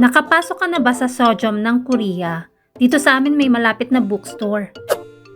Nakapasok ka na ba sa Sojom ng Korea? Dito sa amin may malapit na bookstore.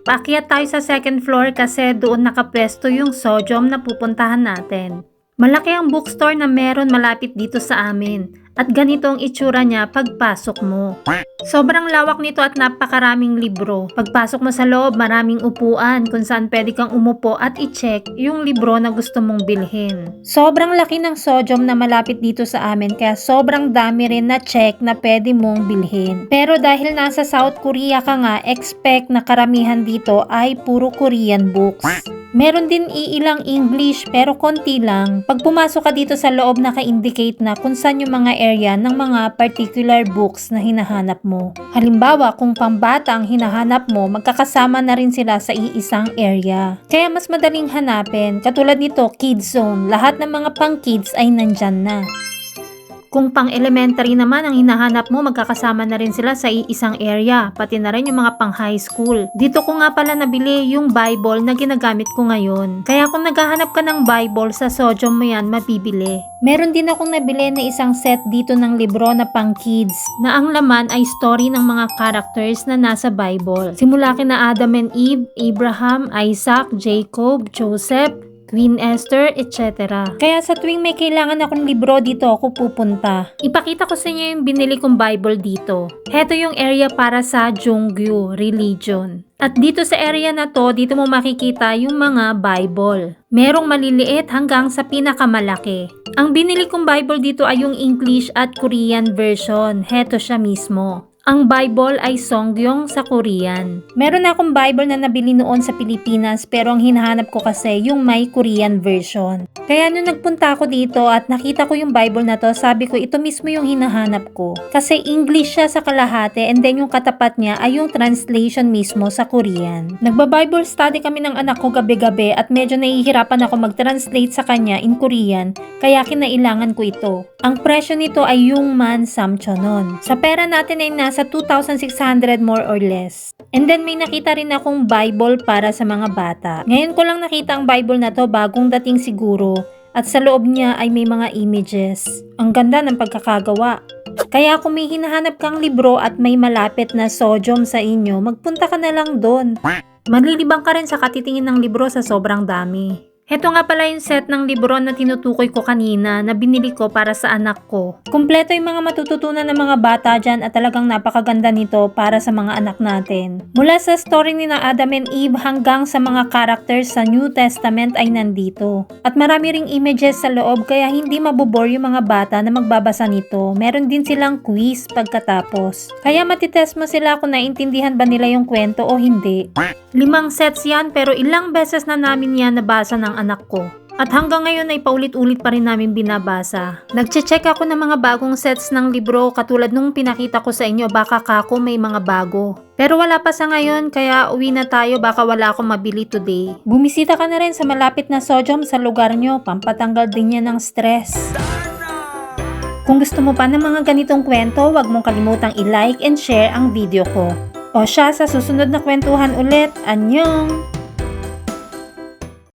Paakyat tayo sa second floor kasi doon nakapwesto yung Sojom na pupuntahan natin. Malaki ang bookstore na meron malapit dito sa amin at ganito ang itsura niya pagpasok mo. Sobrang lawak nito at napakaraming libro. Pagpasok mo sa loob, maraming upuan kung saan pwede kang umupo at i-check yung libro na gusto mong bilhin. Sobrang laki ng Sojom na malapit dito sa amin kaya sobrang dami rin na check na pwede mong bilhin. Pero dahil nasa South Korea ka nga, expect na karamihan dito ay puro Korean books. Meron din iilang English pero konti lang. Pag pumasok ka dito sa loob naka-indicate na kung saan yung mga area ng mga particular books na hinahanap mo. Halimbawa, kung pambata ang hinahanap mo, magkakasama na rin sila sa iisang area. Kaya mas madaling hanapin. Katulad nito, Kids Zone. Lahat ng mga pang kids ay nandyan na. Kung pang elementary naman ang hinahanap mo, magkakasama na rin sila sa iisang area, pati na rin yung mga pang high school. Dito ko nga pala nabili yung Bible na ginagamit ko ngayon. Kaya kung naghahanap ka ng Bible sa Sojom mo yan, mabibili. Meron din akong nabili na isang set dito ng libro na pang kids, na ang laman ay story ng mga characters na nasa Bible. Simula kina Adam and Eve, Abraham, Isaac, Jacob, Joseph, Queen Esther, etc. Kaya sa tuwing may kailangan akong libro dito ako pupunta. Ipakita ko sa inyo yung binili kong Bible dito. Heto yung area para sa Jonggyu Religion. At dito sa area na to, dito mo makikita yung mga Bible. Merong maliliit hanggang sa pinakamalaki. Ang binili kong Bible dito ay yung English at Korean version. Heto siya mismo. Ang Bible ay Songyong sa Korean. Meron akong Bible na nabili noon sa Pilipinas pero ang hinahanap ko kasi yung may Korean version. Kaya nung nagpunta ako dito at nakita ko yung Bible na to, sabi ko ito mismo yung hinahanap ko. Kasi English siya sa kalahati and then yung katapat niya ay yung translation mismo sa Korean. Nagba-Bible study kami ng anak ko gabi-gabi at medyo nahihirapan ako mag-translate sa kanya in Korean kaya kinailangan ko ito. Ang presyo nito ay yung man samchonon. Sa pera natin ay nasa 2,600 more or less. And then may nakita rin akong Bible para sa mga bata. Ngayon ko lang nakita ang Bible na to bagong dating siguro at sa loob niya ay may mga images. Ang ganda ng pagkakagawa. Kaya kung may hinahanap kang libro at may malapit na sojom sa inyo, magpunta ka na lang doon. Malilibang ka rin sa katitingin ng libro sa sobrang dami. Heto nga pala yung set ng libro na tinutukoy ko kanina na binili ko para sa anak ko. Kumpleto yung mga matututunan ng mga bata dyan at talagang napakaganda nito para sa mga anak natin. Mula sa story ni na Adam and Eve hanggang sa mga characters sa New Testament ay nandito. At marami ring images sa loob kaya hindi mabobore yung mga bata na magbabasa nito. Meron din silang quiz pagkatapos. Kaya matitest mo sila kung naintindihan ba nila yung kwento o hindi. Limang sets yan pero ilang beses na namin yan nabasa ng anak ko. At hanggang ngayon ay paulit-ulit pa rin namin binabasa. Nagche-check ako ng mga bagong sets ng libro katulad nung pinakita ko sa inyo baka kako may mga bago. Pero wala pa sa ngayon kaya uwi na tayo baka wala akong mabili today. Bumisita ka na rin sa malapit na Sojom sa lugar nyo pampatanggal din yan ng stress. Kung gusto mo pa ng mga ganitong kwento, huwag mong kalimutang i-like and share ang video ko. O siya sa susunod na kwentuhan ulit. Anyong!